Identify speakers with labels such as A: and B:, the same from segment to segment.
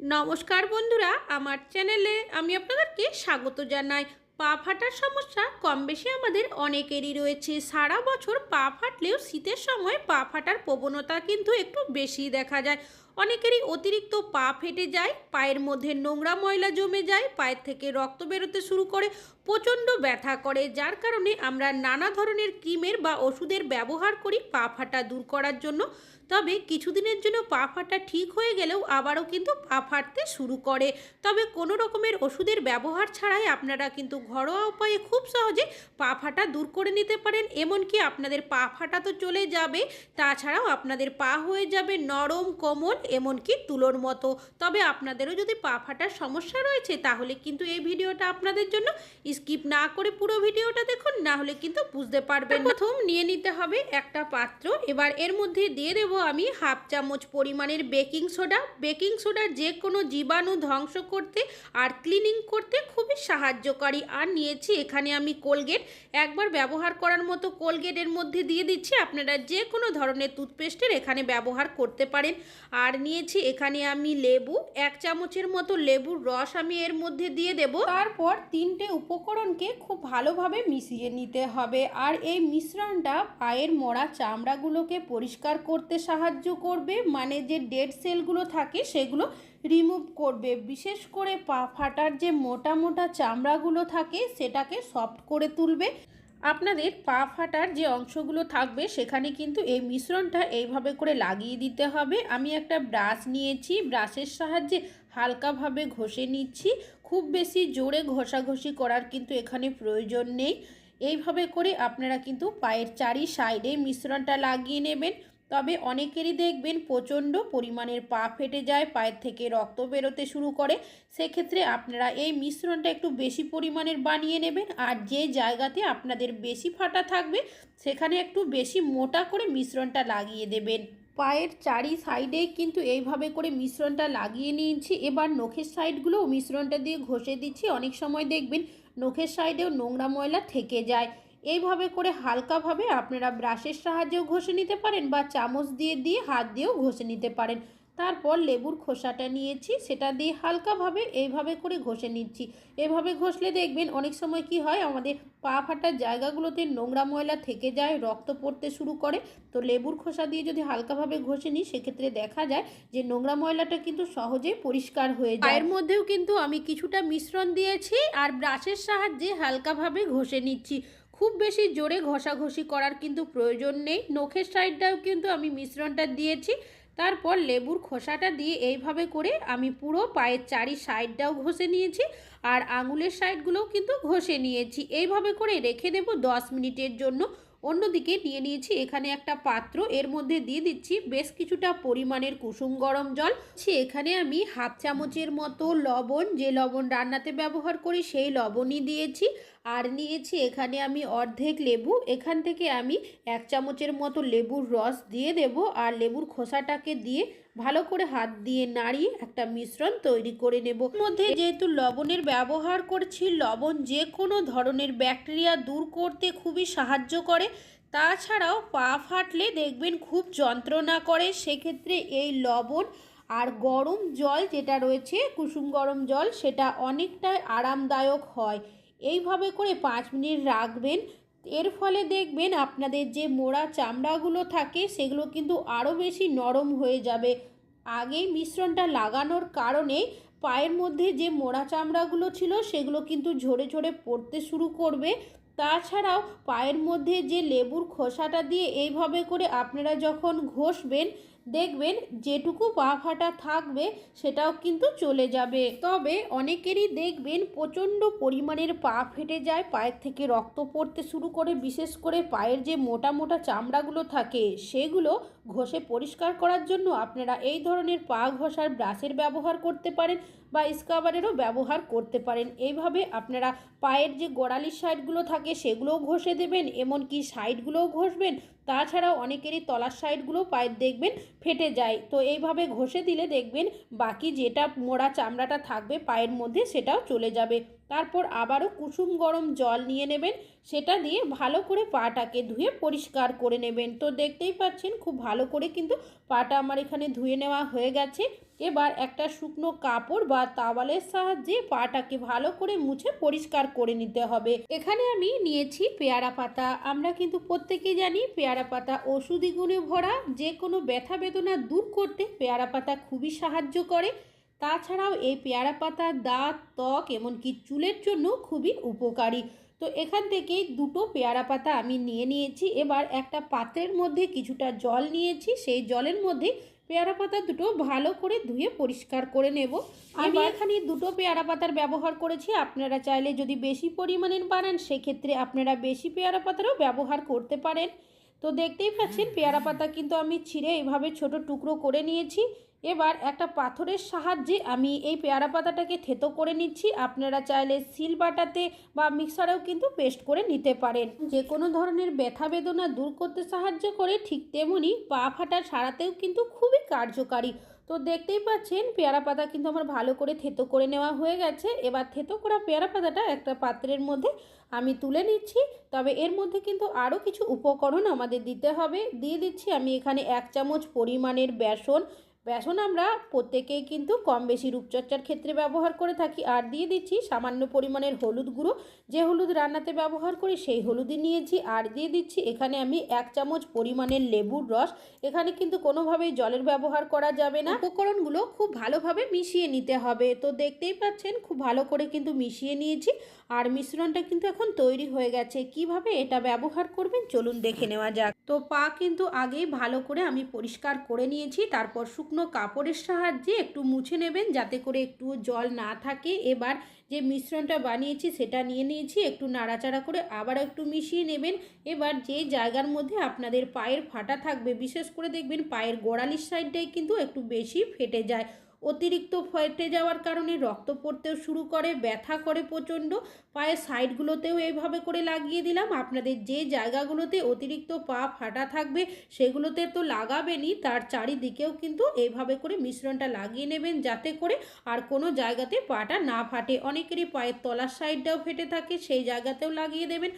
A: নমস্কার বন্ধুরা, আমার চ্যানেলে আমি আপনাদেরকে স্বাগত জানাই। পা ফাটার সমস্যা কম বেশি আমাদের অনেকেরই রয়েছে। সারা বছর পা ফাটলেও শীতের সময় পা ফাটার প্রবণতা কিন্তু একটু বেশি দেখা যায়। অনেকেরই অতিরিক্ত পা ফেটে যায়, পায়ের মধ্যে নোংরা ময়লা জমে যায়, পায়ের থেকে রক্ত বেরোতে শুরু করে, প্রচণ্ড ব্যথা করে, যার কারণে আমরা নানা ধরনের ক্রিমের বা ওষুধের ব্যবহার করি পা ফাটা দূর করার জন্য। তবে কিছুদিনের জন্য পা ফাটা ঠিক হয়ে গেলেও আবারও কিন্তু পা ফাটতে শুরু করে। তবে কোনো রকমের ওষুধের ব্যবহার ছাড়াই আপনারা কিন্তু ঘরোয়া উপায়ে খুব সহজে পা ফাটা দূর করে নিতে পারেন। এমনকি আপনাদের পা ফাটা তো চলে যাবে, তাছাড়াও আপনাদের পা হয়ে যাবে নরম, কোমল এমনকি তুলোর মতো। তবে আপনাদেরও যদি পা ফাটার সমস্যা রয়েছে, তাহলে কিন্তু এই ভিডিওটা আপনাদের জন্য স্কিপ না করে পুরো ভিডিওটা দেখুন, না হলে কিন্তু বুঝতে পারবেন প্রথম নিয়ে নিতে হবে একটা পাত্র। এবার এর মধ্যে দিয়ে দেবো আমি হাফ চামচ পরিমাণের বেকিং সোডা। বেকিং সোডা যে কোনো জীবাণু ধ্বংস করতে আর ক্লিনিং করতে খুবই সাহায্যকারী। আর নিয়েছি এখানে আমি কোলগেট। একবার ব্যবহার করার মতো কোলগেটের মধ্যে দিয়ে দিচ্ছি। আপনারা যে কোনো ধরনের টুথপেস্টের এখানে ব্যবহার করতে পারেন। আর নিয়েছি এখানে আমি লেবু, এক চামচের মতো লেবুর রস আমি এর মধ্যে দিয়ে দেব। তারপর তিনটে উপকরণকে খুব ভালোভাবে মিশিয়ে নিতে হবে আর এই মিশ্রণটা পায়ের মরা চামড়াগুলোকে পরিষ্কার করতে সাহায্য করবে মানে যে ডেড সেলগুলো থাকে সেগুলো রিমুভ করবে। বিশেষ করে পা ফাটার যে মোটা মোটা চামড়াগুলো থাকে সেটাকে সফট করে তুলবে। আপনাদের পা ফাটার যে অংশগুলো থাকবে সেখানে কিন্তু এই মিশ্রণটা এইভাবে করে লাগিয়ে দিতে হবে। আমি একটা ব্রাশ নিয়েছি, ব্রাশের সাহায্যে হালকাভাবে ঘষে নিচ্ছি। খুব বেশি জোরে ঘষাঘষি করার কিন্তু এখানে প্রয়োজন নেই। এইভাবে করে আপনারা কিন্তু পায়ের চারি সাইডে মিশ্রণটা লাগিয়ে নেবেন। তবে অনেকেরই দেখবেন প্রচণ্ড পরিমাণের পা ফেটে যায়, পায়ের থেকে রক্ত বেরোতে শুরু করে। সেক্ষেত্রে আপনারা এই মিশ্রণটা একটু বেশি পরিমাণের বানিয়ে নেবেন আর যে জায়গাতে আপনাদের বেশি ফাটা থাকবে সেখানে একটু বেশি মোটা করে মিশ্রণটা লাগিয়ে দেবেন। পায়ের চারি সাইডে কিন্তু এইভাবে করে মিশ্রণটা লাগিয়ে নিয়েছি। এবার নখের সাইডগুলোও মিশ্রণটা দিয়ে ঘষে দিচ্ছি। অনেক সময় দেখবেন নখের সাইডেও নোংরা ময়লা থেকে যায়। এইভাবে করে হালকাভাবে আপনারা ব্রাশের সাহায্যেও ঘষে নিতে পারেন বা চামচ দিয়ে দিয়ে হাত দিয়েও ঘষে নিতে পারেন। তারপর লেবুর খোসাটা নিয়েছি, সেটা দিয়ে হালকাভাবে এইভাবে করে ঘষে নিচ্ছি। এভাবে ঘষলে দেখবেন অনেক সময় কি হয়, আমাদের পা ফাটার জায়গাগুলোতে নোংরা ময়লা থেকে যায়, রক্ত পড়তে শুরু করে। তো লেবুর খোসা দিয়ে যদি হালকাভাবে ঘষে নিই, সেক্ষেত্রে দেখা যায় যে নোংরা ময়লাটা কিন্তু সহজেই পরিষ্কার হয়ে যায়। এর মধ্যেও কিন্তু আমি কিছুটা মিশ্রণ দিয়েছি আর ব্রাশের সাহায্যে হালকাভাবে ঘষে নিচ্ছি। খুব বেশি জোরে ঘষাঘষি করার কিন্তু প্রয়োজন নেই। নখের সাইডটাও কিন্তু আমি মিশ্রণটা দিয়েছি। তারপর লেবুর খোসাটা দিয়ে এইভাবে করে আমি পুরো পায়ের চারি সাইডটাও ঘষে নিয়েছি আর আঙুলের সাইডগুলোও কিন্তু ঘষে নিয়েছি। এইভাবে করে রেখে দেব দশ মিনিটের জন্য। অন্যদিকে নিয়ে নিয়েছি এখানে একটা পাত্র। এর মধ্যে দিয়ে দিচ্ছি বেশ কিছুটা পরিমাণের কুসুম গরম জল। এখানে আমি হাফ চামচের মতো লবণ। যে লবণ রান্নাতে ব্যবহার করি সেই লবণই দিয়েছি। আর নিয়েছি এখানে আমি অর্ধেক লেবু। এখান থেকে আমি এক চামচের মতো লেবুর রস দিয়ে দেব আর লেবুর খোসাটাকে দিয়ে ভালো করে হাত দিয়ে নাড়িয়ে একটা মিশ্রণ তৈরি করে নেব। মধ্যে যেহেতু লবণের ব্যবহার করছি, লবণ যে কোনো ধরনের ব্যাকটেরিয়া দূর করতে খুবই সাহায্য করে। তাছাড়াও পা ফাটলে দেখবেন খুব যন্ত্রণা করে। সেক্ষেত্রে এই লবণ আর গরম জল যেটা রয়েছে, কুসুম গরম জল, সেটা অনেকটাই আরামদায়ক হয়। এইভাবে করে পাঁচ মিনিট রাখবেন। এর ফলে দেখবেন আপনাদের যে মোড়া চামড়াগুলো থাকে, সেগুলো কিন্তু আরও বেশি নরম হয়ে যাবে। আগেই মিশ্রণটা লাগানোর কারণে পায়ের মধ্যে যে মোড়া চামড়াগুলো ছিল, সেগুলো কিন্তু ঝরে ঝরে পড়তে শুরু করবে। তাছাড়াও পায়ের মধ্যে যে লেবুর খোসাটা দিয়ে এইভাবে করে আপনারা যখন ঘষবেন দেখবেন যেটুকু পা ফাটা থাকবে সেটাও কিন্তু চলে যাবে। তবে অনেকেরই দেখবেন প্রচণ্ড পরিমাণের পা ফেটে যায়, পায়ের থেকে রক্ত পড়তে শুরু করে, বিশেষ করে পায়ের যে মোটা মোটা চামড়াগুলো থাকে, সেগুলো ঘষে পরিষ্কার করার জন্য আপনারা এই ধরনের পা ঘষার ব্রাশের ব্যবহার করতে পারেন বা স্কাবারেরও ব্যবহার করতে পারেন। এইভাবে আপনারা পায়ের যে গোড়ালির সাইডগুলো থাকে, সেগুলোও ঘষে দেবেন, এমনকি সাইডগুলোও ঘষবেন। তাছাড়াও অনেকেরই তলার সাইডগুলো পায়ের দেখবেন ফেটে যায়। তো এইভাবে ঘষে দিলে দেখবেন বাকি যেটা মোড়া চামড়াটা থাকবে পায়ের মধ্যে সেটাও চলে যাবে। তারপর আবারও কুসুম গরম জল নিয়ে নেবেন, সেটা দিয়ে ভালো করে পাটাকে ধুয়ে পরিষ্কার করে নেবেন। তো দেখতেই পাচ্ছেন, খুব ভালো করে কিন্তু পাটা আমার এখানে ধুয়ে নেওয়া হয়ে গেছে। এবার একটা শুকনো কাপড় বা তাওয়ালের সাহায্যে পাটাকে ভালো করে মুছে পরিষ্কার করে নিতে হবে। এখানে আমি নিয়েছি পেয়ারা পাতা। আমরা কিন্তু প্রত্যেকেই জানি পেয়ারা পাতা ওষুধি গুণে ভরা। যে কোনো ব্যথা বেদনা দূর করতে পেয়ারা পাতা খুবই সাহায্য করে। তাছাড়াও এই পেয়ারা পাতা দাঁত ত্বক এমনকি চুলের জন্য খুবই উপকারী। তো এখান থেকে দুটো পেয়ারা পাতা আমি নিয়ে নিয়েছি। এবার একটা পাত্রের মধ্যে কিছুটা জল নিয়েছি। সেই জলের মধ্যে পেয়ারা পাতা দুটো ভালো করে ধুয়ে পরিষ্কার করে নেব। আমি এখানে দুটো পেয়ারা পাতার ব্যবহার করেছি। আপনারা চাইলে যদি বেশি পরিমাণের বানান সেক্ষেত্রে আপনারা বেশি পেয়ারা পাতারও ব্যবহার করতে পারেন। তো দেখতেই পাচ্ছেন পেয়ারা পাতা কিন্তু আমি ছিঁড়ে এইভাবে ছোট টুকরো করে নিয়েছি। এবার একটা পাথরের সাহায্যে আমি এই পেয়ারা পাতাটাকে থেতো করে নিচ্ছি। আপনারা চাইলে সিল বাটাতে বা মিক্সারেও কিন্তু পেস্ট করে নিতে পারেন। যে কোনো ধরনের ব্যথা বেদনা দূর করতে সাহায্য করে ঠিক তেমনি পা ফাটা সারাতেও কিন্তু খুবই কার্যকারী। তো দেখতেই পাচ্ছেন, পেয়ারা পাতা কিন্তু আমার ভালো করে থেতো করে নেওয়া হয়ে গেছে। এবার থেতো করা পেয়ারা পাতাটা একটা পাত্রের মধ্যে আমি তুলে নিচ্ছি। তবে এর মধ্যে কিন্তু আরও কিছু উপকরণ আমাদের দিতে হবে। দিয়ে দিচ্ছি আমি এখানে এক চামচ পরিমাণের বেসন বেসন আমরা প্রত্যেকেই কিন্তু কম বেশি রূপচর্চার ক্ষেত্রে ব্যবহার করে থাকি। আর দিয়ে দিচ্ছি সামান্য পরিমাণের হলুদ গুঁড়ো। যে হলুদ রান্নাতে ব্যবহার করি সেই হলুদই নিয়েছি। আর দিয়ে দিচ্ছি এখানে আমি এক চামচ পরিমাণের লেবুর রস। এখানে কিন্তু কোনোভাবেই জলের ব্যবহার করা যাবে না। উপকরণগুলো খুব ভালোভাবে মিশিয়ে নিতে হবে। তো দেখতেই পাচ্ছেন খুব ভালো করে কিন্তু মিশিয়ে নিয়েছি। আর মিশ্রণটা কিন্তু এখন তৈরি হয়ে গেছে। কীভাবে এটা ব্যবহার করবেন চলুন দেখে নেওয়া যাক। তো পা কিন্তু আগেই ভালো করে আমি পরিষ্কার করে নিয়েছি। তারপর শুকনো কাপড়ের সাহায্যে একটু মুছে নেবেন, যাতে করে একটু জল না থাকে। এবার যে মিশ্রণটা বানিয়েছি, সেটা নিয়ে নিয়েছি, একটু নাড়াচাড়া করে আবার একটু মিশিয়ে নেবেন। এবার যে জায়গার মধ্যে আপনাদের পায়ের ফাটা থাকবে, বিশেষ করে দেখবেন পায়ের গোড়ালির সাইডটাই কিন্তু একটু বেশি ফেটে যায়। অতিরিক্ত ফেটে যাওয়ার কারণে রক্ত পড়তেও শুরু করে, ব্যথা করে প্রচণ্ড। পায়ের সাইডগুলোতেও এইভাবে করে লাগিয়ে দিলাম। আপনাদের যে জায়গাগুলোতে অতিরিক্ত পা ফাটা থাকবে, সেগুলোতে তো লাগাবেনই। তার চারিদিকেও কিন্তু এইভাবে করে মিশ্রণটা লাগিয়ে নেবেন যাতে করে আর কোনো জায়গাতে পাটা না ফাটে। অনেকেরই পায়ের তলার সাইডটাও ফেটে থাকে, সেই জায়গাতেও লাগিয়ে দেবেন।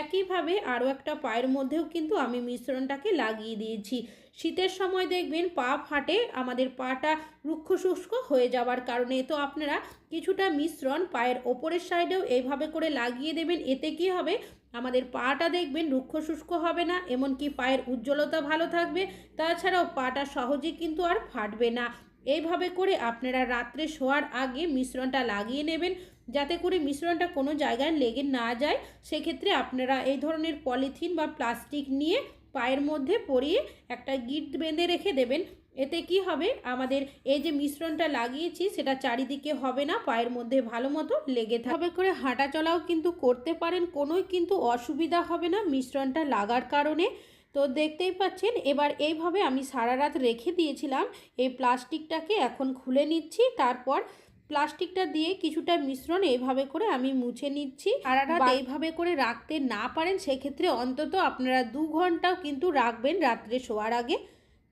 A: একইভাবে আরও একটা পায়ের মধ্যেও কিন্তু আমি মিশ্রণটাকে লাগিয়ে দিয়েছি। শীতের সময় দেখবেন পা ফাটে, আমাদের পাটা রুক্ষ শুষ্ক হয়ে যাওয়ার কারণে। তো আপনারা কিছুটা মিশ্রণ পায়ের ওপরের সাইডেও এইভাবে করে লাগিয়ে দেবেন, এতে কি হবে? আমাদের পাটা দেখবেন রুক্ষ শুষ্ক হবে না, এমনকি পায়ের উজ্জ্বলতা ভালো থাকবে। তাছাড়াও পাটা সহজে কিন্তু আর ফাটবে না। এইভাবে করে আপনারা রাত্রে শোয়ার আগে মিশ্রণটা লাগিয়ে নেবেন। যাতে করে মিশ্রণটা কোনো জায়গায় লেগে না যায়, সেক্ষেত্রে আপনারা এই ধরনের পলিথিন বা প্লাস্টিক নিয়ে পায়ের মধ্যে পরিয়ে একটা গিট বেঁধে রেখে দেবেন। এতে কি হবে? আমাদের এই যে মিশ্রণটা লাগিয়েছি, সেটা চারিদিকে হবে না, পায়ের মধ্যে ভালো মতো লেগে থাকবে করে হাঁটা চলাও কিন্তু করতে পারেন, কোনোই কিন্তু অসুবিধা হবে না মিশ্রণটা লাগার কারণে। তো দেখতেই পাচ্ছেন, এবার এইভাবে আমি সারা রাত রেখে দিয়েছিলাম, এই প্লাস্টিকটাকে এখন খুলে নিচ্ছি, তারপর প্লাস্টিকটা দিয়ে কিছুটা মিশ্রণ এইভাবে করে আমি মুছে নিচ্ছি। রাত এইভাবে করে রাখতে না পারেন সেক্ষেত্রে অন্তত আপনারা দু ঘন্টাও কিন্তু রাখবেন রাত্রে শোয়ার আগে।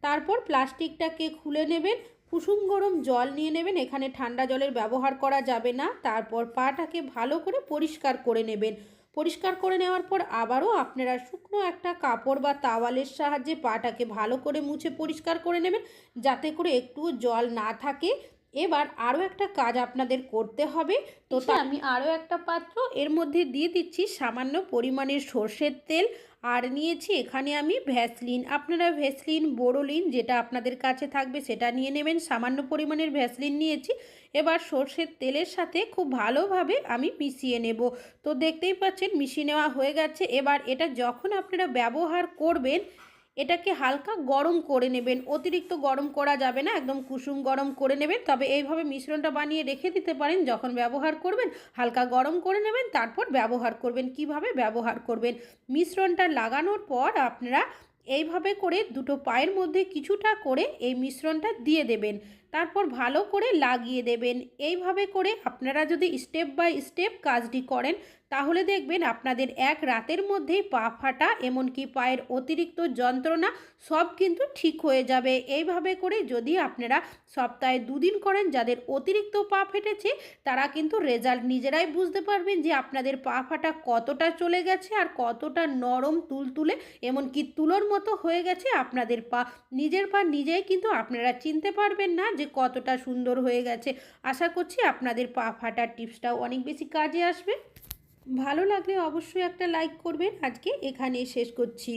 A: তারপর প্লাস্টিকটাকে খুলে নেবেন কুসুম গরম জল নিয়ে নেবেন এখানে ঠান্ডা জলের ব্যবহার করা যাবে না। তারপর পাটাকে ভালো করে পরিষ্কার করে নেবেন। পরিষ্কার করে নেওয়ার পর আবারও আপনারা শুকনো একটা কাপড় বা তাওয়ালের সাহায্যে পাটাকে ভালো করে মুছে পরিষ্কার করে নেবেন যাতে করে একটু জল না থাকে। এবার আরও একটা কাজ আপনাদের করতে হবে। তো আমি আরও একটা পাত্র এর মধ্যে দিয়ে দিচ্ছি সামান্য পরিমাণের সর্ষের তেল। আর নিয়েছি এখানে আমি ভ্যাসলিন। আপনারা ভ্যাসলিন বোরোলিন যেটা আপনাদের কাছে থাকবে সেটা নিয়ে নেবেন। সামান্য পরিমাণের ভ্যাসলিন নিয়েছি। এবার সর্ষের তেলের সাথে খুব ভালোভাবে আমি মিশিয়ে নেব। তো দেখতেই পাচ্ছেন মিশিয়ে নেওয়া হয়ে গেছে। এবার এটা যখন আপনারা ব্যবহার করবেন এটাকে হালকা গরম করে নেবেন। অতিরিক্ত গরম করা যাবে না, একদম কুসুম গরম করে নেবেন। তবে এইভাবে মিশ্রণটা বানিয়ে রেখে দিতে পারেন, যখন ব্যবহার করবেন, হালকা গরম করে নেবেন, তারপর ব্যবহার করবেন। কীভাবে ব্যবহার করবেন? মিশ্রণটা লাগানোর পর আপনারা এইভাবে করে দুটো পায়ের মধ্যে কিছুটা করে এই মিশ্রণটা দিয়ে দেবেন। তারপর ভালো করে লাগিয়ে দেবেন। এইভাবে করে আপনারা যদি স্টেপ বাই স্টেপ কাজটি করেন তাহলে দেখবেন আপনাদের এক রাতের মধ্যেই পা ফাটা, এমনকি পায়ের অতিরিক্ত যন্ত্রণা সব কিন্তু ঠিক হয়ে যাবে। এইভাবে করে যদি আপনারা সপ্তাহে দুদিন করেন যাদের অতিরিক্ত পা ফেটেছে, তারা কিন্তু রেজাল্ট নিজেরাই বুঝতে পারবেন যে আপনাদের পা ফাটা কতটা চলে গেছে আর কতটা নরম তুলতুলে, এমনকি তুলোর মতো হয়ে গেছে আপনাদের পা। নিজের পা নিজেই কিন্তু আপনারা চিনতে পারবেন না যে কতটা সুন্দর হয়ে গেছে। আশা করছি আপনাদের পা ফাটার টিপসটাও অনেক বেশি কাজে আসবে। ভালো লাগলে অবশ্যই একটা লাইক করবেন। আজকে এখানেই শেষ করছি।